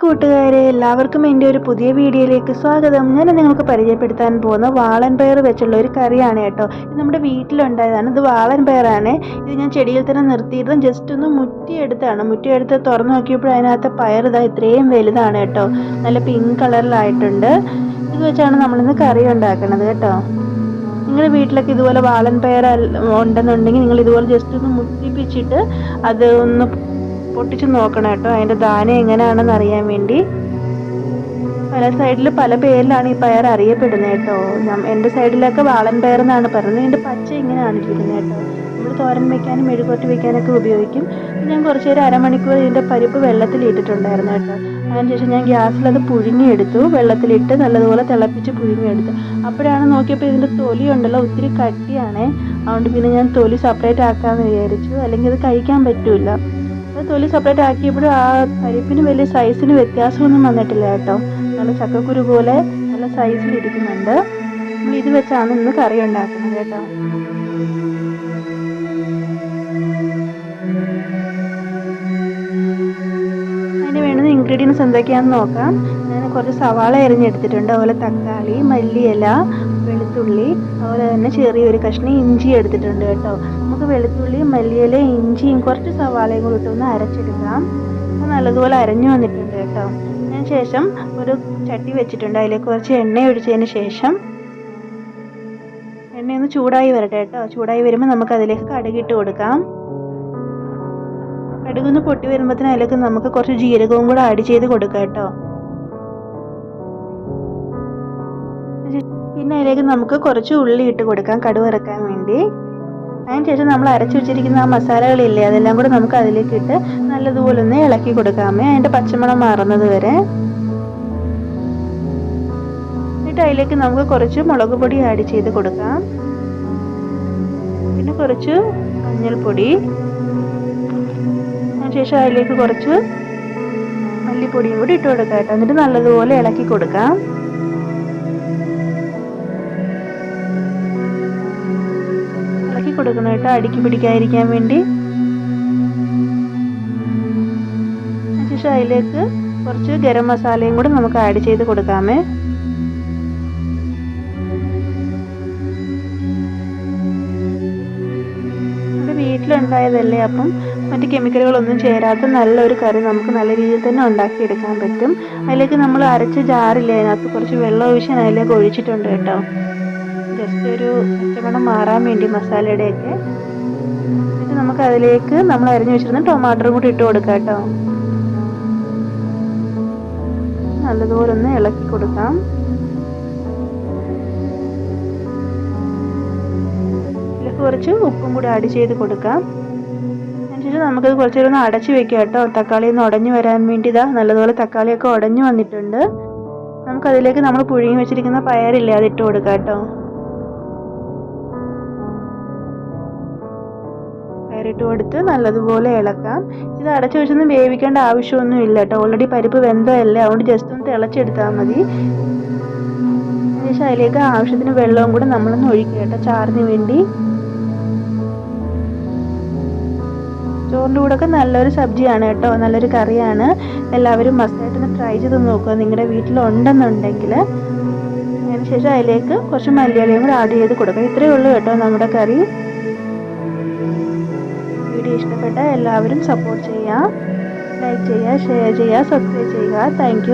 കൂട്ടുകാരെ എല്ലാവർക്കും എന്റെ ഒരു പുതിയ വീഡിയോയിലേക്ക് സ്വാഗതം. ഞാൻ നിങ്ങൾക്ക് പരിചയപ്പെടുത്താൻ പോകുന്ന വാളൻ പയർ വെച്ചുള്ള ഒരു കറിയാണ് കേട്ടോ. ഇത് നമ്മുടെ വീട്ടിലുണ്ടായതാണ്. ഇത് വാളൻ പയറാണ്. ഇത് ഞാൻ ചെടിയിൽ തന്നെ നിർത്തിയിരുന്നു. ജസ്റ്റ് ഒന്ന് മുറ്റിയെടുത്താണ്. മുറ്റിയെടുത്ത് തുറന്നു നോക്കിയപ്പോൾ അതിനകത്ത് പയർ ഇതാ ഇത്രയും വലുതാണ് കേട്ടോ. നല്ല പിങ്ക് കളറിലായിട്ടുണ്ട്. ഇത് വെച്ചാണ് നമ്മളിന്ന് കറി ഉണ്ടാക്കുന്നത് കേട്ടോ. നിങ്ങളുടെ വീട്ടിലൊക്കെ ഇതുപോലെ വാളൻ പയർ ഉണ്ടെന്നുണ്ടെങ്കിൽ നിങ്ങൾ ഇതുപോലെ ജസ്റ്റ് ഒന്ന് മുറ്റിപ്പിച്ചിട്ട് അത് ഒന്ന് പൊട്ടിച്ച് നോക്കണം കേട്ടോ. അതിന്റെ ദാനം എങ്ങനെയാണെന്ന് അറിയാൻ വേണ്ടി. പല സൈഡിൽ പല പേരിലാണ് ഈ പയർ അറിയപ്പെടുന്നത് കേട്ടോ. എന്റെ സൈഡിലൊക്കെ വാളൻ പയർ എന്നാണ് പറയുന്നത്. ഇതിന്റെ പച്ച ഇങ്ങനെയാണ് ഇരിക്കുന്നത് കേട്ടോ. നമ്മൾ തോരൻ വെക്കാനും മെഴുകോട്ട് വെക്കാനൊക്കെ ഉപയോഗിക്കും. ഞാൻ കുറച്ച് നേരം അരമണിക്കൂർ ഇതിന്റെ പരിപ്പ് വെള്ളത്തിൽ ഇട്ടിട്ടുണ്ടായിരുന്നു കേട്ടോ. അതിനുശേഷം ഞാൻ ഗ്യാസിൽ ഗ്യാസിലത് പുഴുങ്ങിയെടുത്തു. വെള്ളത്തിലിട്ട് നല്ലതുപോലെ തിളപ്പിച്ച് പുഴുങ്ങിയെടുത്തു. അപ്പോഴാണ് നോക്കിയപ്പോൾ ഇതിന്റെ തൊലി ഉണ്ടല്ലോ ഒത്തിരി കട്ടിയാണ്. അതുകൊണ്ട് പിന്നെ ഞാൻ തൊലി സെപ്പറേറ്റ് ആക്കാമെന്ന് വിചാരിച്ചു. അല്ലെങ്കിൽ ഇത് കഴിക്കാൻ പറ്റില്ല അത് തൊലി സെപ്പറേറ്റ് ആക്കിയപ്പോഴും ആ പരിപ്പിന് വലിയ സൈസിന് വ്യത്യാസമൊന്നും വന്നിട്ടില്ല കേട്ടോ. നല്ല ചക്കക്കുരു പോലെ നല്ല സൈസിൽ ഇരിക്കുന്നുണ്ട്. നമ്മൾ ഇത് വെച്ചാണ് ഇന്ന് കറി ഉണ്ടാക്കുന്നത് കേട്ടോ. അതിന് വേണ്ടുന്ന ഇൻഗ്രീഡിയൻസ് എന്തൊക്കെയാണെന്ന് നോക്കാം. കുറച്ച് സവാള എറിഞ്ഞെടുത്തിട്ടുണ്ട് അതുപോലെ തക്കാളി മല്ലിയില വെളുത്തുള്ളി അതുപോലെ തന്നെ ചെറിയൊരു കഷ്ണം ഇഞ്ചി എടുത്തിട്ടുണ്ട് കേട്ടോ. നമുക്ക് വെളുത്തുള്ളി മല്ലിയില ഇഞ്ചിയും കുറച്ച് സവാളയും കൂടി ഇട്ടൊന്ന് അരച്ചെടുക്കാം. നല്ലതുപോലെ അരഞ്ഞു വന്നിട്ടുണ്ട് കേട്ടോ. അതിന് ശേഷം ഒരു ചട്ടി വെച്ചിട്ടുണ്ട്. അതിലേക്ക് കുറച്ച് എണ്ണ ഒഴിച്ചതിന് ശേഷം എണ്ണയൊന്ന് ചൂടായി വരട്ടെ കേട്ടോ. ചൂടായി വരുമ്പോൾ നമുക്ക് അതിലേക്ക് കടുകിട്ട് കൊടുക്കാം. കടുകൊന്ന് പൊട്ടി വരുമ്പോഴത്തേന് അതിലേക്ക് നമുക്ക് കുറച്ച് ജീരകവും കൂടെ ആഡ് ചെയ്ത് കൊടുക്കാം കേട്ടോ. പിന്നെ അതിലേക്ക് നമുക്ക് കുറച്ച് ഉള്ളി ഇട്ട് കൊടുക്കാം കടുക് ഇറക്കാൻ വേണ്ടി. അതിനുശേഷം നമ്മൾ അരച്ചു വെച്ചിരിക്കുന്ന ആ മസാലകളില്ലേ അതെല്ലാം കൂടെ നമുക്ക് അതിലേക്ക് ഇട്ട് നല്ലതുപോലെ ഒന്ന് ഇളക്കി കൊടുക്കാമേ. അതിന്റെ പച്ചമണം മാറുന്നത് വരെ. എന്നിട്ട് അതിലേക്ക് നമുക്ക് കുറച്ച് മുളക് പൊടി ആഡ് ചെയ്ത് കൊടുക്കാം. പിന്നെ കുറച്ച് മഞ്ഞൾപ്പൊടി. അതിനുശേഷം അതിലേക്ക് കുറച്ച് മല്ലിപ്പൊടിയും കൂടി ഇട്ട് കൊടുക്കാം കേട്ടോ. എന്നിട്ട് നല്ലതുപോലെ ഇളക്കി കൊടുക്കാം. കൊടുക്കണം കേട്ടോ അടുക്കി പിടിക്കാതിരിക്കാൻ വേണ്ടി. അതിനുശേഷം അതിലേക്ക് കുറച്ച് ഗരം മസാലയും കൂടി നമുക്ക് ആഡ് ചെയ്ത് കൊടുക്കാമേ. വീട്ടിലുണ്ടായതല്ലേ അപ്പം മറ്റ് കെമിക്കലുകളൊന്നും ചേരാത്ത നല്ലൊരു കറി നമുക്ക് നല്ല രീതിയിൽ തന്നെ ഉണ്ടാക്കിയെടുക്കാൻ പറ്റും. അതിലേക്ക് നമ്മൾ അരച്ച ജാറില്ലേ അതിനകത്ത് കുറച്ച് വെള്ളം ഒഴിച്ച് അതിലേക്ക് ഒഴിച്ചിട്ടുണ്ട് കേട്ടോ. ജസ്റ്റ് ഒരു പച്ചമണം മാറാൻ വേണ്ടി മസാലയുടെയൊക്കെ. എന്നിട്ട് നമുക്ക് അതിലേക്ക് നമ്മൾ അരിഞ്ഞു വെച്ചിരുന്ന ടൊമാറ്റോ കൂടി ഇട്ട് കൊടുക്കാം കേട്ടോ. നല്ലതുപോലെ ഒന്ന് ഇളക്കി കൊടുക്കാം. കുറച്ച് ഉപ്പും കൂടി ആഡ് ചെയ്ത് കൊടുക്കാം. അതിനുശേഷം നമുക്കത് കുറച്ച് നേരം ഒന്ന് അടച്ചു വെക്കാം കേട്ടോ. തക്കാളി ഒന്ന് ഉടഞ്ഞു വരാൻ വേണ്ടി ഇതാ നല്ലതുപോലെ തക്കാളിയൊക്കെ ഉടഞ്ഞു വന്നിട്ടുണ്ട്. നമുക്കതിലേക്ക് നമ്മൾ പുഴുങ്ങി വെച്ചിരിക്കുന്ന പയറില്ലേ അതിട്ട് കൊടുക്കാം കേട്ടോ. പയറിട്ട് കൊടുത്ത് നല്ലതുപോലെ ഇളക്കാം. ഇത് അടച്ചു വെച്ചൊന്നും വേവിക്കേണ്ട ആവശ്യമൊന്നും ഇല്ല കേട്ടോ. ഓൾറെഡി പരിപ്പ് വെന്തതല്ലേ. അതുകൊണ്ട് ജസ്റ്റ് ഒന്ന് തിളച്ചെടുത്താൽ മതി. അതിനുശേഷം അതിലേക്ക് ആവശ്യത്തിന് വെള്ളവും കൂടെ നമ്മളൊന്ന് ഒഴിക്കുക കേട്ടോ ചാറിന് വേണ്ടി. ചോറിന്റെ കൂടെ ഒക്കെ നല്ലൊരു സബ്ജിയാണ് കേട്ടോ. നല്ലൊരു കറിയാണ്. എല്ലാവരും മസ്റ്റായിട്ടൊന്ന് ട്രൈ ചെയ്ത് നോക്കുക. നിങ്ങളുടെ വീട്ടിലുണ്ടെന്നുണ്ടെങ്കിൽ. അതിനുശേഷം അതിലേക്ക് കുറച്ച് മല്ലിയിലയും കൂടെ ആഡ് ചെയ്ത് കൊടുക്കുക. ഇത്രയേ ഉള്ളൂ കേട്ടോ നമ്മുടെ കറി. വീഡിയോ ഇഷ്ടപ്പെട്ട എല്ലാവരും സപ്പോർട്ട് ചെയ്യുക ലൈക്ക് ചെയ്യുക ഷെയർ ചെയ്യുക സബ്സ്ക്രൈബ് ചെയ്യുക. താങ്ക്